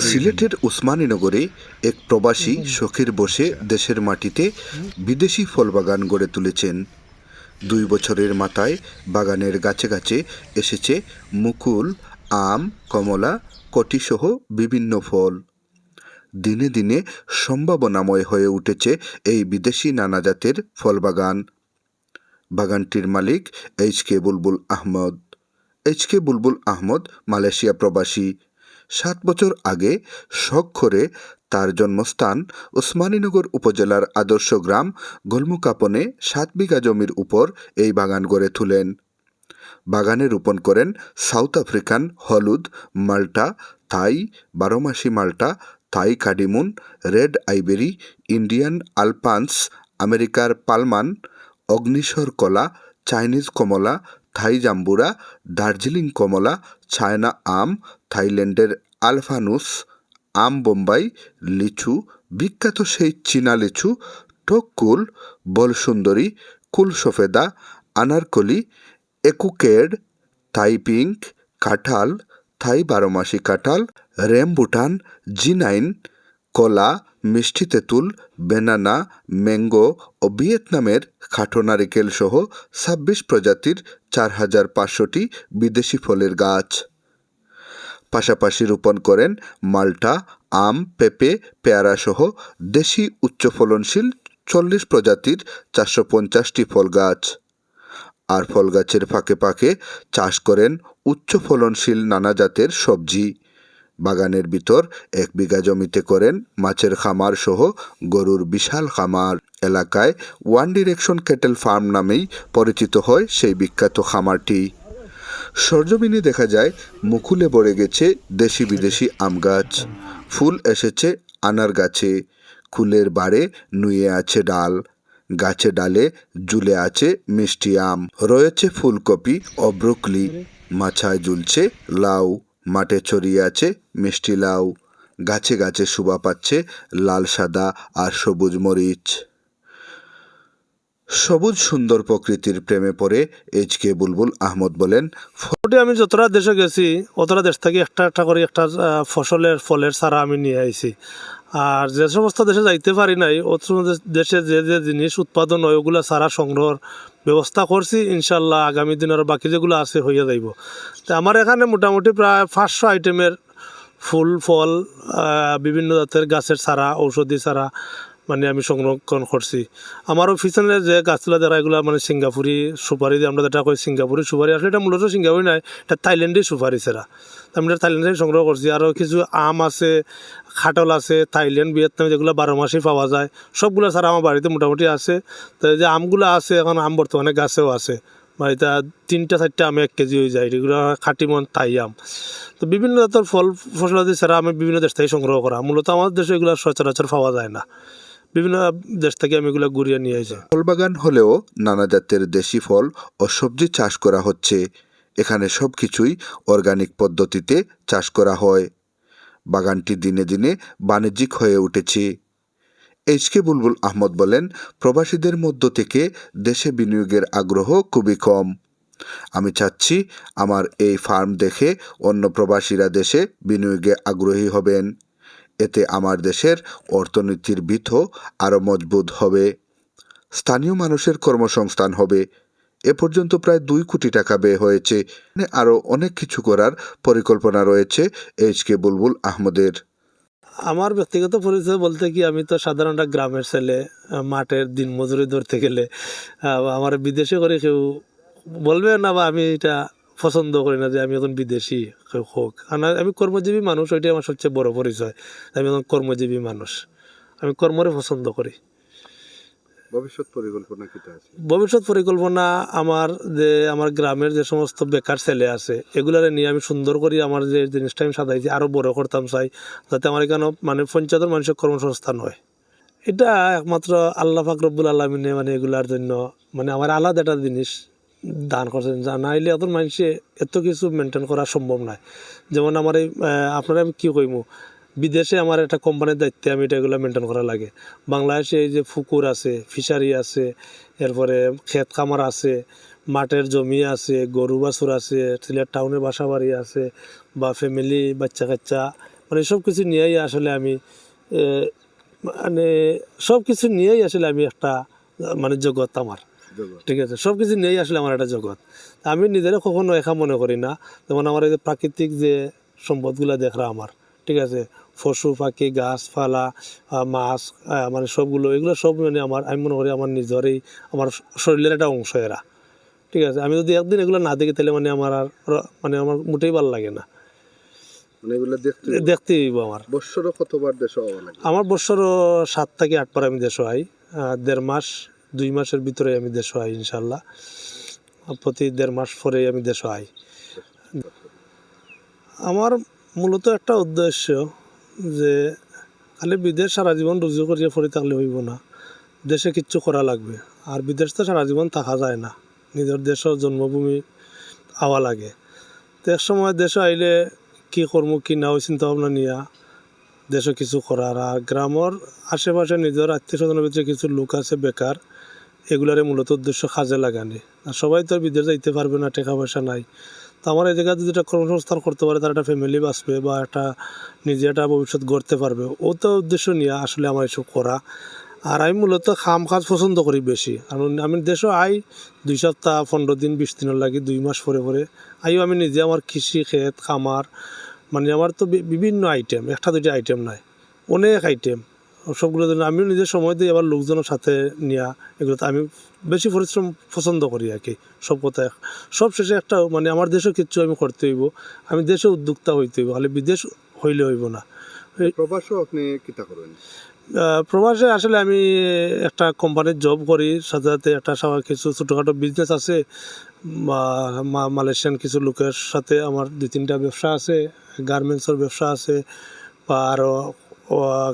সিলেটের উসমানীনগরে এক প্রবাসী শখের বসে দেশের মাটিতে বিদেশি ফল বাগান গড়ে তুলেছেন। দুই বছরের মাথায় বাগানের গাছে গাছে এসেছে মুকুল, আম, কমলা, কটিসহ বিভিন্ন ফল। দিনে দিনে সম্ভাবনাময় হয়ে উঠেছে এই বিদেশি নানা জাতের ফল বাগান বাগানটির মালিক H K Bulbul Ahmad. H K Bulbul Ahmad Malaysia প্রবাসী। সাত বছর আগে শখ তার জন্মস্থান ওসমানীনগর উপজেলার আদর্শ গ্রাম গোলমুকাপনে সাত বিঘা জমির উপর এই বাগান গড়ে তুলেন। বাগানে রোপণ করেন সাউথ আফ্রিকান হলুদ, মাল্টা, থাই বারোমাসি মাল্টা থাই কাডিমুন রেড আইবেরি ইন্ডিয়ান আলপান্স আমেরিকার পালমান অগ্নিস্বর কলা চাইনিজ কমলা থাই জাম্বুরা দার্জিলিং কমলা চায়না আম থাইল্যান্ডের আলফানুস আম বোম্বাই লিচু বিখ্যাত সেই চীনা লিচু টকুল বলসুন্দরী কুল সফেদা আনারকলি একুকেড থাই পিঙ্ক কাঁঠাল থাই বারোমাসি কাঁঠাল রেমবুটান, জিনাইন, কলা, মিষ্টি তেঁতুল, বেনানা, ম্যাঙ্গো ও ভিয়েতনামের খাটো নারিকেল সহ ছাব্বিশ প্রজাতির চার হাজার পাঁচশোটি বিদেশি ফলের গাছ। পাশাপাশি রোপণ করেন মাল্টা, আম, পেঁপে পেয়ারা সহ দেশি উচ্চ ফলনশীল চল্লিশ প্রজাতির চারশো পঞ্চাশটি ফল গাছ। আর ফল গাছের ফাঁকে ফাঁকে চাষ করেন উচ্চ ফলনশীল নানা জাতের সবজি। বাগানের ভিতর এক বিঘা জমিতে করেন মাছের খামার সহ গরুর বিশাল খামার। এলাকায় ওয়ান ডিরেকশন ক্যাটেল ফার্ম নামেই পরিচিত হয় সেই বিখ্যাত খামারটি। সরজমিনে দেখা যায়, মুকুলে ভরে গেছে দেশি বিদেশি আম গাছ। ফুল এসেছে আনার গাছে। কুলের বাড়ে নুয়ে আছে ডাল। গাছে ডালে ঝুলে আছে মিষ্টি আম। রয়েছে ফুলকপি ও ব্রুকলি। মাছায় ঝুলছে লাউ। মাঠে ছড়িয়ে আছে মিষ্টি লাউ, গাছে গাছে শোভা পাচ্ছে লাল, সাদা আর সবুজ মরিচ। সবুজ সুন্দর প্রকৃতির প্রেমে পড়ে এইচ কে বুলবুল আহমদ বলেন, মোটামুটি আমি যতটা দেশে গেছি, অতটা দেশ থেকে একটা একটা করে একটা ফসলের ফলের সারা আমি নিয়ে আইছি। আর যে সমস্ত দেশে যাইতে পারি নাই অত দেশে যে যে জিনিস উৎপাদন হয়, ওগুলো সারা সংগ্রহর ব্যবস্থা করছি, ইনশাল্লাহ আগামী দিনের বাকি যেগুলো আছে হইয়া যাইব। তো আমার এখানে মোটামুটি প্রায় পাঁচশো আইটেমের ফুল, ফল বিভিন্ন জাতের গাছের সারা ঔষধি চারা মানে আমি সংরক্ষণ করছি। আমারও পিছনে যে গাছগুলো দ্বারা এগুলো মানে সিঙ্গাপুরি সুপারি দিয়ে আমরা যেটা কই সিঙ্গাপুরি সুপারি আসলে এটা মূলত সিঙ্গাপুরি নয় এটা থাইল্যান্ডের সুপারি সেরা। আমরা থাইল্যান্ডে সংগ্রহ করছি। আরও কিছু আম আছে, খাটল আছে, থাইল্যান্ড, ভিয়েতনাম যেগুলো বারো মাসেই পাওয়া যায়। সবগুলো ছাড়া আমার বাড়িতে মোটামুটি আছে। তো যে আমগুলো আছে, এখন আম বর্তমানে গাছেও আছে। এটা তিনটা, চারটা আমি এক কেজি হয়ে যায়। এগুলো খাটি মন, তাই আম। তো বিভিন্ন জাতের ফল, ফসলাদি ছাড়া আমি বিভিন্ন দেশ থেকে সংগ্রহ করা। মূলত আমাদের দেশে এগুলো সচরাচর পাওয়া যায় না। বিভিন্ন দেশ থেকে আমি এগুলো ঘুরিয়ে নিয়ে আসি। ফল বাগান হলেও নানা জাতের দেশি ফল ও সবজি চাষ করা হচ্ছে। এখানে সব কিছুই অর্গানিক পদ্ধতিতে চাষ করা হয়। বাগানটি দিনে দিনে বাণিজ্যিক হয়ে উঠেছে। এইচ কে বুলবুল আহমদ বলেন, প্রবাসীদের মধ্য থেকে দেশে বিনিয়োগের আগ্রহ খুবই কম। আমি চাচ্ছি আমার এই ফার্ম দেখে অন্য প্রবাসীরা দেশে বিনিয়োগে আগ্রহী হবেন। এতে আমার দেশের অর্থনীতির ভিতও আরও মজবুত হবে। স্থানীয় মানুষের কর্মসংস্থান হবে। এ পর্যন্ত প্রায় দুই কোটি টাকা ব্যয় হয়েছে। আরও অনেক কিছু করার পরিকল্পনা রয়েছে এইচ কে বুলবুল আহমদের। আমার ব্যক্তিগত পরিচয় বলতে কি, আমি তো সাধারণ একটা গ্রামের ছেলে, মাঠের দিন মজুরি ধরতে গেলে আমার বিদেশে করে কেউ বলবে না বা আমি এটা পছন্দ করি না যে আমি এখন বিদেশি হোক। আর আমি কর্মজীবী মানুষ ওইটাই আমার সবচেয়ে বড় পরিচয় আমি এখন কর্মজীবী মানুষ। আমি কর্মরে পছন্দ করি। ভবিষ্যৎ পরিকল্পনা কি আছে? ভবিষ্যৎ পরিকল্পনা আমার যে আমার গ্রামের যে সমস্ত বেকার ছেলে আছে এগুলারে নিয়ে আমি সুন্দর করি। আমার যে জিনিসটা আমি সাজাইছি আরও বড় করতাম চাই যাতে আমার এখানে মানে পঞ্চায়েতের মানুষের কর্মসংস্থান হয়। এটা একমাত্র আল্লাহ ফাকরবুল আলমিনে মানে এগুলার জন্য মানে আমার আলাদা একটা জিনিস। দান করছেন। যা নাইলে এত মানুষে এত কিছু মেনটেন করা সম্ভব নয়। যেমন আমার এই আপনারা আমি কী কইমু? বিদেশে আমার একটা কোম্পানির দায়িত্বে আমি এটা এগুলো মেনটেন করা লাগে। বাংলাদেশে এই যে পুকুর আছে ফিশারি আছে, এরপরে ক্ষেত খামার আছে, মাঠের জমি আছে, গরু বাছুর আছে সিলেট টাউনে বাসা বাড়ি আছে, বা ফ্যামিলি বাচ্চা কাচ্চা মানে সব কিছু নিয়েই আসলে আমি মানে সব কিছু নিয়েই আসলে আমি একটা মানে জগৎ আমার। ঠিক আছে সব কিছু নিয়েই আসলে আমার একটা জগৎ। আমি নিজেরা কখনো একা মনে করি না। যেমন আমার এই যে প্রাকৃতিক যে সম্পদগুলো দেখরা আমার ঠিক আছে? পশু পাখি গাছপালা মাছ মানে সবগুলো এগুলো সব মানে আমার আমি মনে করি আমার নিজেরই আমার শরীরের একটা অংশ এরা। ঠিক আছে? আমি যদি একদিন এগুলো না দেখি তাহলে মানে আমার আর মানে আমার মোটেই ভালো লাগে না। মানে দেখতে আমার। কতবার দেশ আমার বছর সাত থেকে আটবার আমি দেশ হয় দেড় মাস দুই মাসের ভিতরে আমি দেশ আই ইনশাল্লাহ প্রতি দেড় মাস পরে আমি দেশ আই আমার মূলত একটা উদ্দেশ্য যে, খালি বিদেশ সারা জীবন রুজু করিয়ে পড়ে থাকলে হইব না। দেশে কিচ্ছু করা লাগবে। আর বিদেশ তো সারা জীবন থাকা যায় না। নিজের দেশের জন্মভূমি আওয়া লাগে। তো এক সময় দেশে আইলে কি করব কি না ওই চিন্তা ভাবনা নিয়া দেশে কিছু করার আর গ্রামের আশেপাশে নিজের আত্মীয় স্বজনের ভিতরে কিছু লোক আছে বেকার, এগুলারে মূলত উদ্দেশ্য কাজে লাগানি। আর সবাই তো বিদেশ যাইতে পারবে না, টাকা পয়সা নাই। তো আমার এই জায়গায় যদি একটা কর্মসংস্থান করতে পারে, তার একটা ফ্যামিলি বাঁচবে বা একটা নিজে একটা ভবিষ্যৎ গড়তে পারবে, ও তো উদ্দেশ্য নিয়ে আসলে আমার এসব করা। আর আমি মূলত খাম কাজ পছন্দ করি বেশি। কারণ আমি দেশও আই দুই সপ্তাহ, পনেরো দিন, বিশ দিনের লাগে, দুই মাস পরে পরে আইও আমি নিজে আমার কৃষি, ক্ষেত, খামার মানে আমার তো বিভিন্ন আইটেম একটা দুইটা আইটেম নাই, অনেক আইটেম সবগুলো জন্য আমিও নিজের সময় দিই আবার লোকজনের সাথে নেওয়া এগুলো আমি বেশি পরিশ্রম পছন্দ করি আর কি, সব কথা সব শেষে একটা মানে আমার দেশেও কিচ্ছু আমি করতে হইব, আমি দেশে উদ্যোক্তা হইতে হইব, খালি বিদেশ হইলে হইব না। প্রবাসও আপনি কিতা করেন প্রবাসে আসলে আমি একটা কোম্পানির জব করি, সাথে সাথে একটা কিছু ছোটোখাটো বিজনেস আছে, বা মালয়েশিয়ান কিছু লোকের সাথে আমার দু তিনটা ব্যবসা আছে গার্মেন্টসের ব্যবসা আছে, বা আরও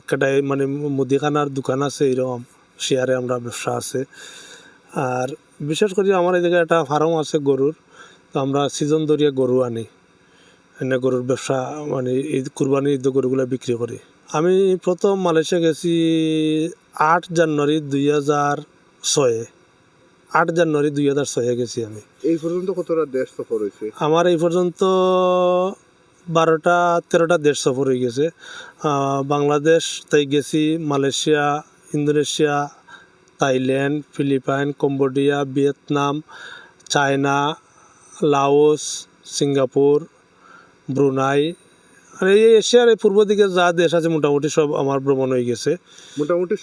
কেটাই মানে মুদিখানার দোকান আছে, এরকম শেয়ারে আমরা ব্যবসা আছে। আর বিশেষ করে আমার এই জায়গায় একটা ফার্ম আছে গরুর, তো আমরা সিজন ধরিয়া গরু আনি। এনে গরুর ব্যবসা মানে ঈদ কুরবানি ঈদ গরুগুলো বিক্রি করি। আমি প্রথম মালয়েশিয়া গেছি আট জানুয়ারি দুই হাজার ছয়ে। আট জানুয়ারি দুই হাজার ছয়ে গেছি আমি। এই পর্যন্ত কতটা দেশ সফর হয়েছে? আমার এই পর্যন্ত বারোটা তেরোটা দেশ সফর হয়ে গেছে। বাংলাদেশ তাই গেছি Malaysia Indonesia Thailand Philippine Cambodia Vietnam China Laos Singapore Brunei আর এই এশিয়ার এই পূর্ব দিকে যা দেশ আছে, মোটামুটি সব আমার ভ্রমণ হয়ে গেছে। মোটামুটি